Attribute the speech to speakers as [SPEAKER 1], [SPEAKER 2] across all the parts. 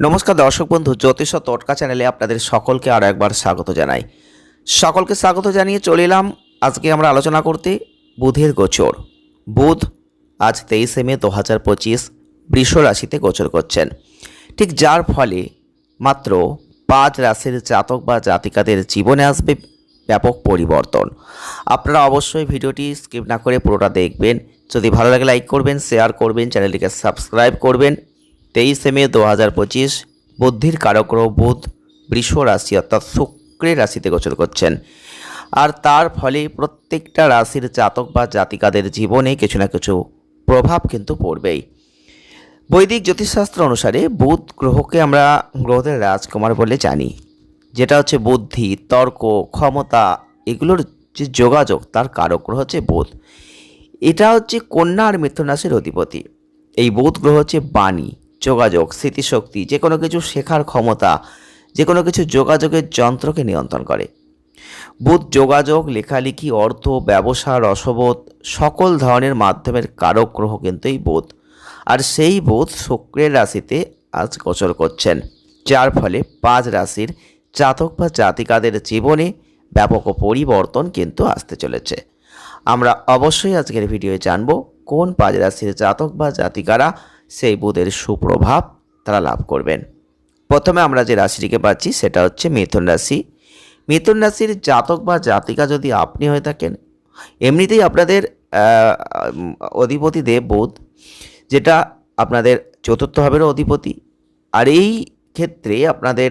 [SPEAKER 1] নমস্কার দর্শক বন্ধু, জ্যোতিষ তটকা চ্যানেলে আপনাদের সকলকে আরও একবার স্বাগত জানাই। সকলকে স্বাগত জানিয়ে চলে এলাম। আজকে আমরা আলোচনা করতে বুধের গোচর। বুধ আজ তেইশে মে দু হাজার পঁচিশ বৃষ রাশিতে গোচর করছেন। ঠিক যার ফলে মাত্র পাঁচ রাশির জাতক বা জাতিকাদের জীবনে আসবে ব্যাপক পরিবর্তন। আপনারা অবশ্যই ভিডিওটি স্কিপ না করে পুরোটা দেখবেন। যদি ভালো লাগে লাইক করবেন, শেয়ার করবেন, চ্যানেলটিকে সাবস্ক্রাইব করবেন। তেইশে মে দু হাজার পঁচিশ বুদ্ধির কারক গ্রহ বুধ বৃষ রাশি অর্থাৎ শুক্রের রাশিতে গোচর করছেন। আর তার ফলে প্রত্যেকটা রাশির জাতক বা জাতিকাদের জীবনে কিছু না কিছু প্রভাব কিন্তু পড়বেই। বৈদিক জ্যোতিষশাস্ত্র অনুসারে বুধ গ্রহকে আমরা গ্রহদের রাজকুমার বলে জানি। যেটা হচ্ছে বুদ্ধি, তর্ক, ক্ষমতা, এগুলোর যে যোগাযোগ, তার কারক গ্রহ হচ্ছে বুধ। এটা হচ্ছে কন্যা আর মিথুন রাশির অধিপতি। এই বুধ গ্রহ হচ্ছে বাণী। যোগাযোগ, স্মৃতিশক্তি যে কোনো কিছু শেখার ক্ষমতা যে কোনো কিছু যোগাযোগের যন্ত্রকে নিয়ন্ত্রণ করে। বুধ যোগাযোগ, লেখালেখি, অর্থ, ব্যবসা, রসবোধ, সকল ধরনের মাধ্যমের কারক গ্রহ কিন্তু এই বুধ। আর সেই বোধ শুক্রের রাশিতে আজ গোচর করছেন, যার ফলে পাঁচ রাশির জাতক বা জাতিকাদের জীবনে ব্যাপক পরিবর্তন কিন্তু আসতে চলেছে। আমরা অবশ্যই আজকের ভিডিওয়ে জানব কোন পাঁচ রাশির জাতক বা জাতিকারা সেই বুধের সুপ্রভাব তারা লাভ করবেন। প্রথমে আমরা যে রাশিটিকে পাচ্ছি, সেটা হচ্ছে মিথুন রাশি। মিথুন রাশির জাতক বা জাতিকা যদি আপনি হয়ে থাকেন, এমনিতেই আপনাদের অধিপতি দেব বুধ, যেটা আপনাদের চতুর্থ ভাবেরও অধিপতি, আর এই ক্ষেত্রে আপনাদের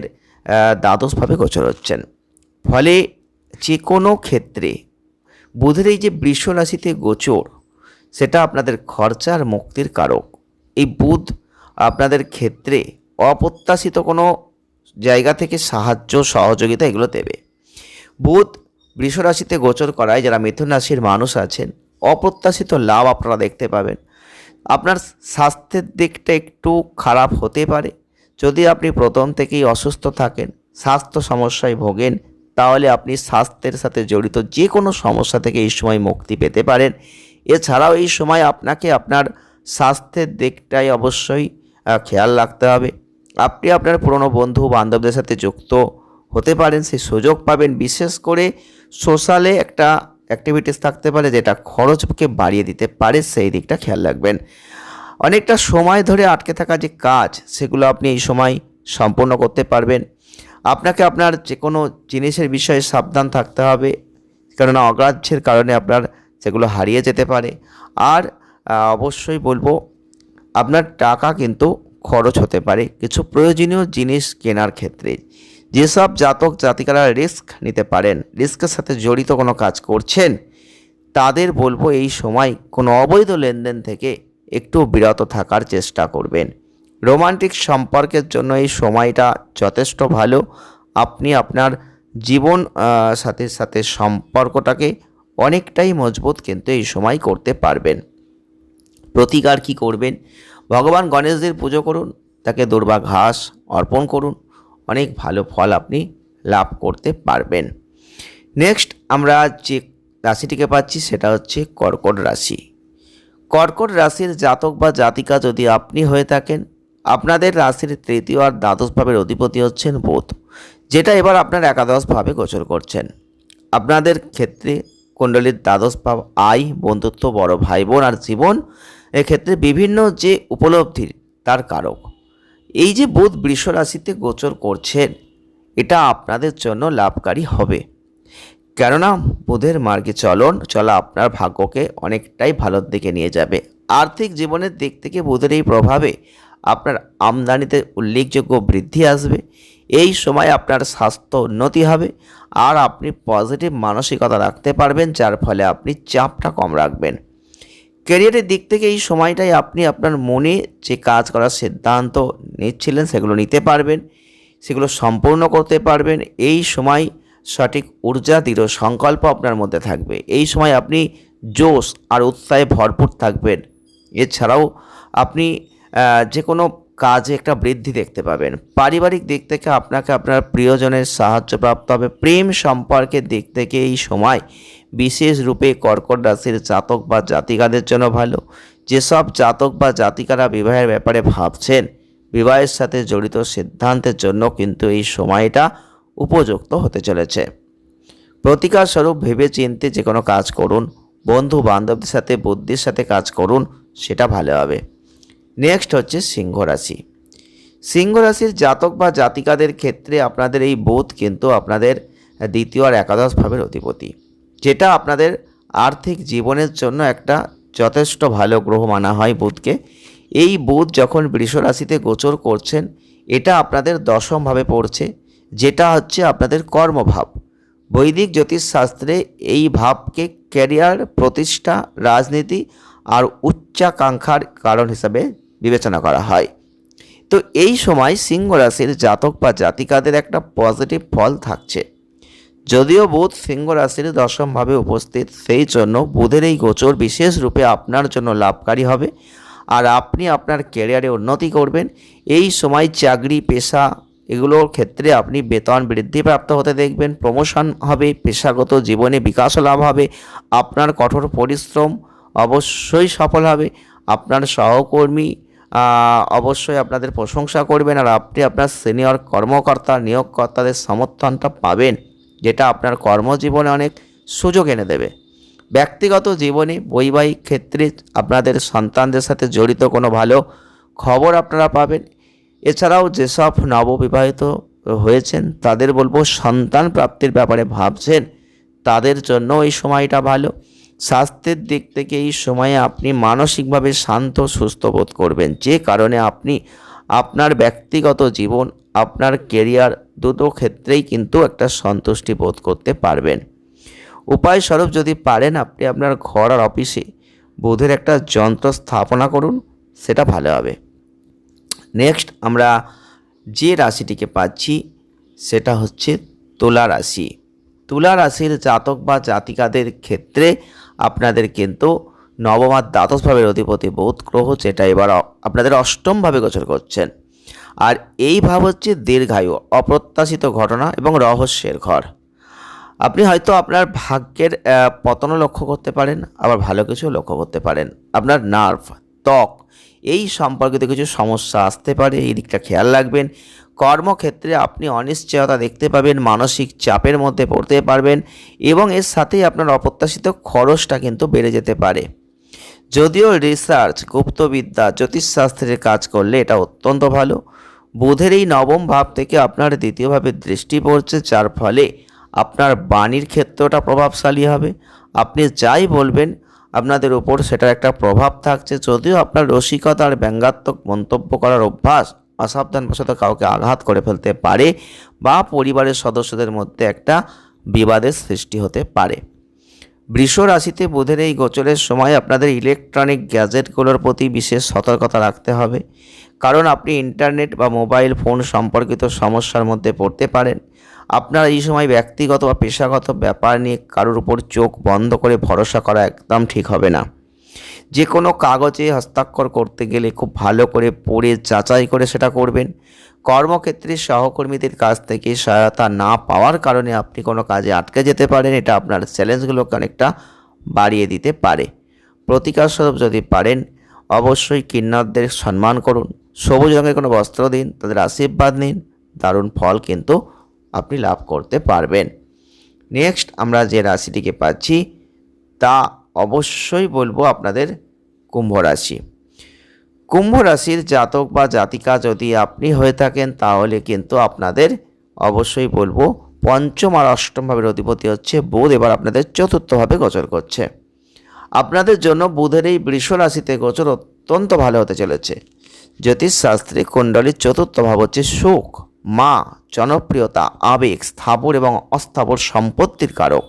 [SPEAKER 1] দ্বাদশভাবে গোচর হচ্ছেন। ফলে যে কোনো ক্ষেত্রে বুধের এই যে বৃষ রাশিতে গোচর, সেটা আপনাদের খরচার মুক্তির কারক। এই বুধ আপনাদের ক্ষেত্রে অপ্রত্যাশিত কোনো জায়গা থেকে সাহায্য, সহযোগিতা এগুলো দেবে। বুধ বৃষ রাশিতে গোচর করায় যারা মিথুন রাশির মানুষ আছেন, অপ্রত্যাশিত লাভ আপনারা দেখতে পাবেন। আপনার স্বাস্থ্যের দিকটা একটু খারাপ হতে পারে। যদি আপনি প্রথম থেকেই অসুস্থ থাকেন, স্বাস্থ্য সমস্যায় ভোগেন, তাহলে আপনি স্বাস্থ্যের সাথে জড়িত যে কোনো সমস্যা থেকে এই সময় মুক্তি পেতে পারেন। এছাড়াও এই সময় আপনাকে আপনার স্বাস্থ্যের দিকটাই অবশ্যই খেয়াল রাখতে হবে। আপনি আপনার পুরনো বন্ধু বান্ধবদের সাথে যুক্ত হতে পারেন, সেই সুযোগ পাবেন। বিশেষ করে সোশ্যালে একটা অ্যাক্টিভিটিস থাকতে পারে যেটা খরচকে বাড়িয়ে দিতে পারে, সেই দিকটা খেয়াল রাখবেন। অনেকটা সময় ধরে আটকে থাকা যে কাজ, সেগুলো আপনি এই সময় সম্পূর্ণ করতে পারবেন। আপনাকে আপনার যে কোনো জিনিসের বিষয়ে সাবধান থাকতে হবে, কেননা অগ্রাহ্যের কারণে আপনার সেগুলো হারিয়ে যেতে পারে। আর অবশ্যই বলব, আপনার টাকা কিন্তু খরচ হতে পারে। কিছু প্রয়োজনীয় জিনিস কেনার ক্ষেত্রে যেসব জাতক জাতিকারা রিস্ক নিতে পারেন রিস্কের সাথে জড়িত কোনো কাজ করছেন, তাদের বলব এই সময় কোনো অবৈধ লেনদেন থেকে একটু বিরত থাকার চেষ্টা করবেন। রোমান্টিক সম্পর্কের জন্য এই সময়টা যথেষ্ট ভালো। আপনি আপনার জীবন সাথে সাথে সম্পর্কটাকে অনেকটাই মজবুত কিন্তু এই সময় করতে পারবেন। প্রতিকার কি করবেন? ভগবান গণেশদের পুজো করুন, তাকে দুর্বা ঘাস অর্পণ করুন, অনেক ভালো ফল আপনি লাভ করতে পারবেন। নেক্সট আমরা যে রাশিটিকে পাচ্ছি সেটা হচ্ছে কর্কট রাশি। কর্কট রাশির জাতক বা জাতিকা যদি আপনি হয়ে থাকেন, আপনাদের রাশির তৃতীয় আর দ্বাদশ ভাবের অধিপতি হচ্ছেন বোধ, যেটা এবার আপনার একাদশভাবে গোচর করছেন। আপনাদের ক্ষেত্রে কুণ্ডলীর দ্বাদশ ভাব আয়, বন্ধুত্ব, বড় ভাই বোন আর জীবন এক্ষেত্রে বিভিন্ন যে উপলব্ধির তার কারক। এই যে বুধ বৃষ রাশিতে গোচর করছেন, এটা আপনাদের জন্য লাভকারী হবে। কেননা বুধের মার্গে চলন, চলা আপনার ভাগ্যকে অনেকটাই ভালোর দিকে নিয়ে যাবে। আর্থিক জীবনের দিক থেকে বুধের এই প্রভাবে আপনার আমদানিতে উল্লেখযোগ্য বৃদ্ধি আসবে। এই সময় আপনার স্বাস্থ্য উন্নতি হবে আর আপনি পজিটিভ মানসিকতা রাখতে পারবেন, যার ফলে আপনি চাপটা কম রাখবেন। ক্যারিয়ারের দিক থেকে এই সময়টাই আপনি আপনার মনে যে কাজ করার সিদ্ধান্ত নিচ্ছিলেন, সেগুলো নিতে পারবেন, সেগুলো সম্পূর্ণ করতে পারবেন। এই সময় সঠিক ঊর্জা, দৃঢ় সংকল্প আপনার মধ্যে থাকবে। এই সময় আপনি জোশ আর উৎসাহে ভরপুর থাকবেন। এছাড়াও আপনি যে কোনো কাজে একটা বৃদ্ধি দেখতে পাবেন। পারিবারিক দিক থেকে আপনাকে আপনার প্রিয়জনের সাহায্য প্রাপ্ত হবে। প্রেম সম্পর্কের দিক থেকে এই সময় বিশেষ রূপে কর্কট রাশির জাতক বা জাতিকাদের জন্য ভালো। যেসব জাতক বা জাতিকারা বিবাহের ব্যাপারে ভাবছেন, বিবাহের সাথে জড়িত সিদ্ধান্তের জন্য কিন্তু এই সময়টা উপযুক্ত হতে চলেছে। প্রতিকার স্বরূপ ভেবে চিনতে যে কোনো কাজ করুন বন্ধু বান্ধবদের সাথে, বুদ্ধির সাথে কাজ করুন, সেটা ভালো হবে। নেক্সট হচ্ছে সিংহ রাশি। সিংহ রাশির জাতক বা জাতিকাদের ক্ষেত্রে আপনাদের এই বোধ কিন্তু আপনাদের দ্বিতীয় আর একাদশ ভাবের অধিপতি। যেটা আপনাদের আর্থিক জীবনের জন্য একটা যথেষ্ট ভালো গ্রহ মানা হয় বুধকে। এই বুধ যখন বৃষ রাশিতে গোচর করছেন, এটা আপনাদের দশমভাবে পড়ছে, যেটা হচ্ছে আপনাদের কর্মভাব। বৈদিক জ্যোতিষশাস্ত্রে এই ভাবকে ক্যারিয়ার, প্রতিষ্ঠা, রাজনীতি আর উচ্চাকাঙ্ক্ষার কারণ হিসাবে বিবেচনা করা হয়। তো এই সময় সিংহ রাশির জাতক বা জাতিকাদের একটা পজিটিভ ফল থাকছে। যদিও বুধ সিংহ রাশির দশমভাবে উপস্থিত, সেই জন্য বুধের এই গোচর বিশেষ রূপে আপনার জন্য লাভকারী হবে। আর আপনি আপনার ক্যারিয়ারে উন্নতি করবেন। এই সময় চাকরি, পেশা এগুলোর ক্ষেত্রে আপনি বেতন বৃদ্ধি প্রাপ্ত হতে দেখবেন। প্রমোশন হবে, পেশাগত জীবনে বিকাশ লাভ হবে। আপনার কঠোর পরিশ্রম অবশ্যই সফল হবে। আপনার সহকর্মী অবশ্যই আপনাদের প্রশংসা করবেন। আর আপনি আপনার সিনিয়র কর্মকর্তা, নিয়োগকর্তাদের সমর্থনটা পাবেন। যেটা আপনার কর্মজীবনে অনেক সুযোগ এনে দেবে। ব্যক্তিগত জীবনে, বৈবাহিক ক্ষেত্রে আপনাদের সন্তানদের সাথে জড়িত কোনো ভালো খবর আপনারা পাবেন। এছাড়াও যেসব নববিবাহিত হয়েছেন, তাদের বলব সন্তান প্রাপ্তির ব্যাপারে ভাবছেন, তাদের জন্য এই সময়টা ভালো। স্বাস্থ্যের দিক থেকে এই সময়ে আপনি মানসিকভাবে শান্ত, সুস্থ বোধ করবেন। যে কারণে আপনি আপনার ব্যক্তিগত জীবন আপনার কেরিয়ার দুটো ক্ষেত্রেই কিন্তু একটা সন্তুষ্টি বোধ করতে পারবেন। উপায় স্বরূপ যদি পারেন আপনি আপনার ঘর আর অফিসে বুধের একটা যন্ত্র স্থাপনা করুন, সেটা ভালো হবে। নেক্সট আমরা যে রাশিটিকে পাচ্ছি, সেটা হচ্ছে তুলা রাশি। তুলা রাশির জাতক বা জাতিকাদের ক্ষেত্রে আপনাদের কিন্তু নবম আর দ্বাদশভাবের অধিপতি বোধ গ্রহ, যেটা এবার আপনাদের অষ্টমভাবে গোচর করছেন। আর এই ভাব হচ্ছে দীর্ঘায়ু, অপ্রত্যাশিত ঘটনা এবং রহস্যের ঘর। আপনি হয়তো আপনার ভাগ্যের পতনও লক্ষ্য করতে পারেন, আবার ভালো কিছু লক্ষ্য করতে পারেন। আপনার নার্ভ ত্বক, এই সম্পর্কিত কিছু সমস্যা আসতে পারে, এই দিকটা খেয়াল রাখবেন। কর্মক্ষেত্রে আপনি অনিশ্চয়তা দেখতে পাবেন, মানসিক চাপের মধ্যে পড়তে পারবেন এবং এর সাথেই আপনার অপ্রত্যাশিত খরচটা কিন্তু বেড়ে যেতে পারে। যদিও রিসার্চ গুপ্তবিদ্যা, জ্যোতিষশাস্ত্রের কাজ করলে এটা অত্যন্ত ভালো। বুধের এই নবম ভাব থেকে আপনার দ্বিতীয়ভাবে দৃষ্টি পড়ছে, যার ফলে আপনার বাণীর ক্ষেত্রটা প্রভাবশালী হবে। আপনি যাই বলবেন, আপনাদের উপর সেটার একটা প্রভাব থাকছে। যদিও আপনার রসিকতা আর ব্যঙ্গাত্মক মন্তব্য করার অভ্যাস অসাবধানবশত কাউকে আঘাত করে ফেলতে পারে বা পরিবারের সদস্যদের মধ্যে একটা বিবাদের সৃষ্টি হতে পারে। বৃষ রাশিতে বুধের এই গোচরের সময় আপনাদের ইলেকট্রনিক গ্যাজেটগুলোর প্রতি বিশেষ সতর্কতা রাখতে হবে। কারণ আপনি ইন্টারনেট বা মোবাইল ফোন সম্পর্কিত সমস্যার মধ্যে পড়তে পারেন। আপনার এই সময় ব্যক্তিগত বা পেশাগত ব্যাপার নিয়ে কারোর উপর চোখ বন্ধ করে ভরসা করা একদম ঠিক হবে না। যে কোনো কাগজে হস্তাক্ষর করতে গেলে খুব ভালো করে পড়ে যাচাই করে সেটা করবেন। কর্মক্ষেত্রে সহকর্মীদের কাছ থেকে সহায়তা না পাওয়ার কারণে আপনি কোনো কাজে আটকে যেতে পারেন, এটা আপনার চ্যালেঞ্জগুলোকে অনেকটা বাড়িয়ে দিতে পারে। প্রতিকারস্বরূপ যদি পারেন, অবশ্যই কিন্নরদের সম্মান করুন। সবুজ রঙের কোনো বস্ত্র দিন, তাদের আশীর্বাদ নিন, দারুণ ফল কিন্তু আপনি লাভ করতে পারবেন। নেক্সট আমরা যে রাশিটিকে পাচ্ছি, তা অবশ্যই বলব আপনাদের কুম্ভ রাশি। কুম্ভ রাশির জাতক বা জাতিকা যদি আপনি হয়ে থাকেন, তাহলে কিন্তু আপনাদের অবশ্যই বলব পঞ্চম আর অষ্টম ভাবের অধিপতি হচ্ছে বুধ, এবার আপনাদের চতুর্থভাবে গোচর করছে। আপনাদের জন্য বুধের এই বৃষ রাশিতে গোচর অত্যন্ত ভালো হতে চলেছে। জ্যোতিষশাস্ত্রে কুণ্ডলীর চতুর্থ ভাব হচ্ছে সুখ মা, জনপ্রিয়তা, আবেগ, স্থাবর এবং অস্থাবর সম্পত্তির কারক।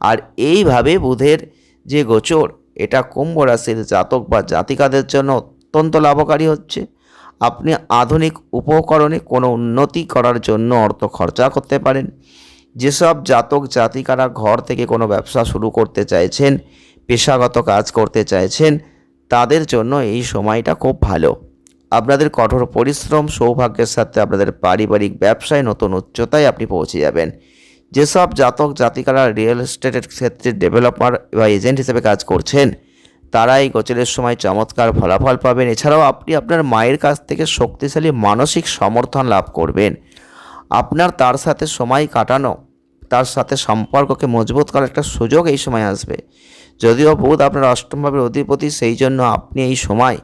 [SPEAKER 1] আর এইভাবে বুধের যে গোচর, এটা কুম্ভ রাশির জাতক বা জাতিকাদের জন্য অত্যন্ত লাভকারী হচ্ছে। আপনি আধুনিক উপকরণে কোনো উন্নতি করার জন্য অর্থ খরচা করতে পারেন। যেসব জাতক জাতিকারা ঘর থেকে কোনো ব্যবসা শুরু করতে চাইছেন, পেশাগত কাজ করতে চাইছেন, তাদের জন্য এই সময়টা খুব ভালো। আপনাদের কঠোর পরিশ্রম, সৌভাগ্যের সাথে আপনাদের পারিবারিক ব্যবসায় নতুন উচ্চতায় আপনি পৌঁছে যাবেন। যেসব জাতক, জাতিকারা রিয়েল এস্টেটের ক্ষেত্রে ডেভেলপার বা এজেন্ট হিসেবে কাজ করছেন তারা এই গোচরের সময় চমৎকার ফলাফল পাবেন। এছাড়াও আপনি আপনার মায়ের কাছ থেকে শক্তিশালী মানসিক সমর্থন লাভ করবেন। আপনার তার সাথে সময় কাটানো, তার সাথে সম্পর্ককে মজবুত করার একটা সুযোগ এই সময় আসবে। যদিও বুধ আপনার অষ্টমভাবের অধিপতি, সেই জন্য আপনি এই সময়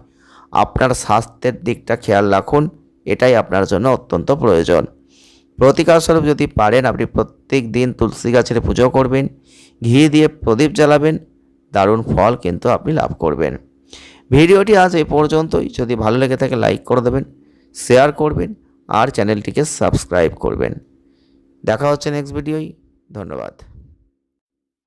[SPEAKER 1] আপনার স্বাস্থ্যের দিকটা খেয়াল রাখুন, এটাই আপনার জন্য অত্যন্ত প্রয়োজন। প্রতিকার স্বরূপ যদি পারেন, আপনি প্রত্যেক দিন তুলসী গাছের পুজো করবেন, ঘি দিয়ে প্রদীপ জ্বালাবেন, দারুণ ফল কিন্তু আপনি লাভ করবেন। ভিডিওটি আজ এই পর্যন্তই। যদি ভালো লেগে থাকে, লাইক করে দেবেন, শেয়ার করবেন, আর চ্যানেলটিকে সাবস্ক্রাইব করবেন। দেখা হচ্ছে নেক্সট ভিডিওই ধন্যবাদ।